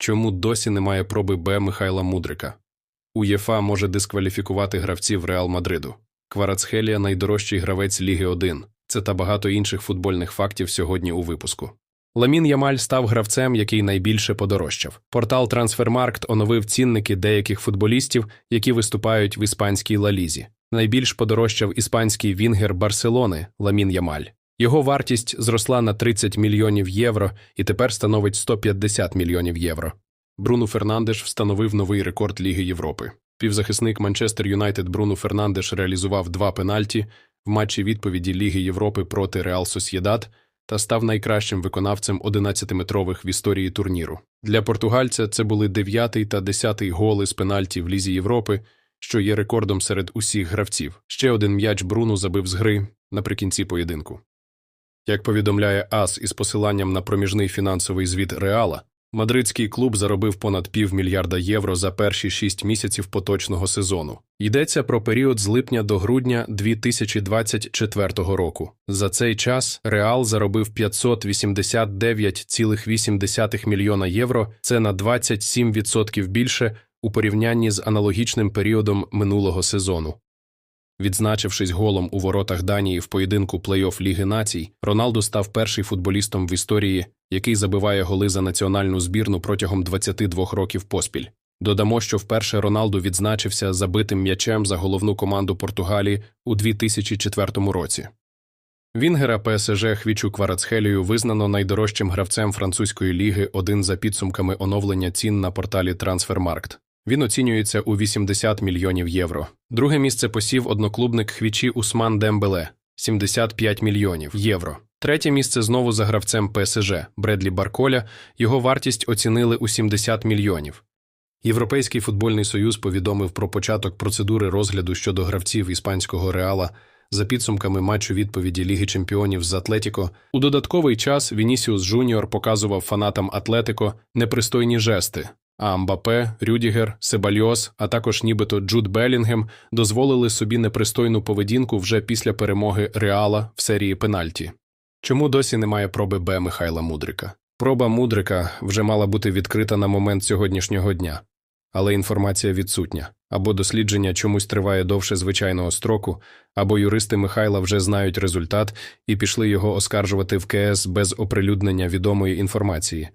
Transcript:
Чому досі немає проби Б Михайла Мудрика? УЄФА може дискваліфікувати гравців Реал Мадриду. Кварацхелія найдорожчий гравець Ліги 1. Це та багато інших футбольних фактів сьогодні у випуску. Ламін Ямаль став гравцем, який найбільше подорожчав. Портал Трансфермаркт оновив цінники деяких футболістів, які виступають в іспанській лалізі. Найбільш подорожчав іспанський вінгер Барселони Ламін Ямаль. Його вартість зросла на 30 мільйонів євро і тепер становить 150 мільйонів євро. Бруно Фернандеш встановив новий рекорд Ліги Європи. Півзахисник Манчестер Юнайтед Бруно Фернандеш реалізував два пенальті в матчі відповіді Ліги Європи проти Реал Сосєдад та став найкращим виконавцем 11-метрових в історії турніру. Для португальця це були 9 та 10 голи з пенальті в Лізі Європи, що є рекордом серед усіх гравців. Ще один м'яч Бруно забив з гри наприкінці поєдинку. Як повідомляє АС із посиланням на проміжний фінансовий звіт Реала, мадридський клуб заробив понад півмільярда євро за перші шість місяців поточного сезону. Йдеться про період з липня до грудня 2024 року. За цей час Реал заробив 589,8 мільйона євро, це на 27% більше у порівнянні з аналогічним періодом минулого сезону. Відзначившись голом у воротах Данії в поєдинку плей-офф Ліги націй, Роналду став перший футболістом в історії, який забиває голи за національну збірну протягом 22 років поспіль. Додамо, що вперше Роналду відзначився забитим м'ячем за головну команду Португалії у 2004 році. Вінгера ПСЖ Хвічу Кварацхелію визнано найдорожчим гравцем французької ліги один за підсумками оновлення цін на порталі Трансфермаркт. Він оцінюється у 80 мільйонів євро. Друге місце посів одноклубник Хвічі Усман Дембеле 75 мільйонів євро. Третє місце знову за гравцем ПСЖ Бредлі Барколя. Його вартість оцінили у 70 мільйонів. Європейський футбольний союз повідомив про початок процедури розгляду щодо гравців іспанського реала за підсумками матчу відповіді Ліги чемпіонів з Атлетіко. У додатковий час Вінісіус Жуніор показував фанатам Атлетико непристойні жести. А Мбапе, Рюдігер, Себальос, а також нібито Джуд Белінгем дозволили собі непристойну поведінку вже після перемоги Реала в серії пенальті. Чому досі немає проби Б Михайла Мудрика? Проба Мудрика вже мала бути відкрита на момент сьогоднішнього дня, але інформація відсутня. Або дослідження чомусь триває довше звичайного строку, або юристи Михайла вже знають результат і пішли його оскаржувати в КС без оприлюднення відомої інформації.